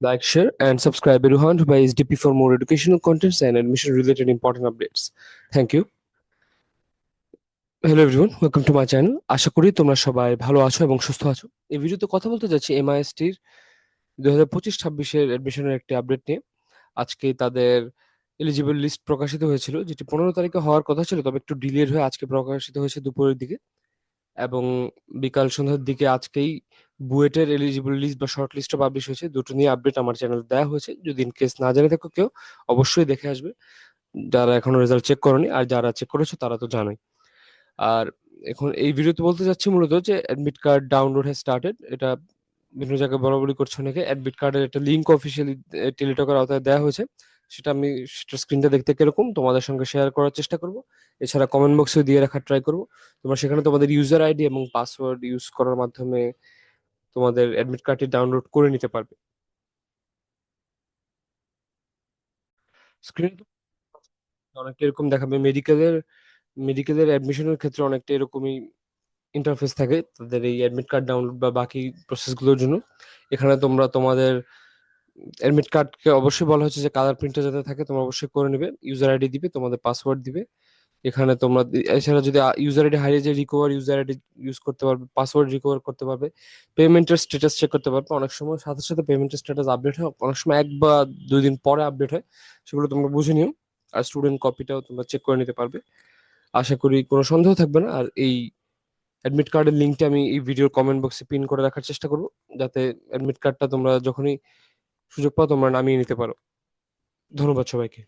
Like, share, and subscribe Eruhan by SDP for more educational contents and admission related important updates. Thank you. Hello everyone welcome to my channel আশা করি তোমরা সবাই ভালো আছো এবং সুস্থ আছো। এই ভিডিওতে কথা বলতে যাচ্ছি এমআইএসটির দুই হাজার পঁচিশ ছাব্বিশের অ্যাডমিশনের একটি আপডেট নিয়ে। আজকে তাদের এলিজিবল লিস্ট প্রকাশিত হয়েছিল যেটি পনেরো তারিখে হওয়ার কথা ছিল তবে একটু ডিলেড হয়ে আজকে প্রকাশিত হয়েছে দুপুরের দিকে। এবং বিকাল সন্ধ্যার দিকে আজকেই বুয়েটের এলিজিবল লিস্ট বা শর্ট লিস্টও পাবলিশ হয়েছে। দুটো নিয়ে আপডেট আমার চ্যানেল দেওয়া হয়েছে। যদি ইন কেস না জেনে থাকো কেউ, অবশ্যই দেখে আসবে। যারা এখনও রেজাল্ট চেক করনি, আর যারা চেক করেছ, তারা তো জানোই। আর এখন এই ভিডিওতে বলতে চাচ্ছি মূলত যে admit card download has started এটা বিভিন্ন জায়গায় বরাবরই করছে অনেকে অ্যাডমিট কার্ডের একটা লিঙ্ক অফিসিয়ালি টেলিটকের আওতায় দেওয়া হয়েছে। সেটা আমি, সেটা স্ক্রিনটা দেখতে কীরকম, তোমাদের সঙ্গে শেয়ার করার চেষ্টা করব। এছাড়া কমেন্ট বক্সেও দিয়ে রাখার ট্রাই করব। তোমরা সেখানে তোমাদের ইউজার আইডি এবং পাসওয়ার্ড ইউজ করার মাধ্যমে তোমাদের অ্যাডমিট কার্ডটি ডাউনলোড করে নিতে পারবে। স্ক্রিন অনেকটা এরকম দেখাবে। মেডিকেলের মেডিকেলের অ্যাডমিশনের ক্ষেত্রে অনেকটা এরকমই ইন্টারফেস থাকে। তাদের এই অ্যাডমিট কার্ড ডাউনলোড বা বাকি প্রসেসগুলোর জন্য। এখানে তোমরা তোমাদের অ্যাডমিট কার্ডকে অবশ্যই বলা হচ্ছে যে কালার প্রিন্টটা যাতে থাকে, তোমরা অবশ্যই করে নেবে। ইউজার আইডি দিবে, তোমাদের পাসওয়ার্ড দিবে। এখানে তোমরা এছাড়া যদি ইউজার আইডি হারিয়ে যায় রিকভার ইউজার আইডি ইউজ করতে পারবে পাসওয়ার্ড রিকভার করতে পারবে পেমেন্টের স্ট্যাটাস চেক করতে পারবে। অনেক সময় সাথে সাথে পেমেন্টের স্ট্যাটাস আপডেট হয়, অনেক সময় এক বা দুই দিন পরে আপডেট হয়, সেগুলো তোমরা বুঝে নিও। আর স্টুডেন্ট কপিটাও তোমরা চেক করে নিতে পারবে। আশা করি কোনো সন্দেহ থাকবে না। আর এই অ্যাডমিট কার্ডের লিঙ্কটা আমি এই ভিডিওর কমেন্ট বক্সে পিন করে রাখার চেষ্টা করব। যাতে অ্যাডমিট কার্ডটা তোমরা যখনই সুযোগ পাও তোমরা নামিয়ে নিতে পারো। ধন্যবাদ সবাইকে।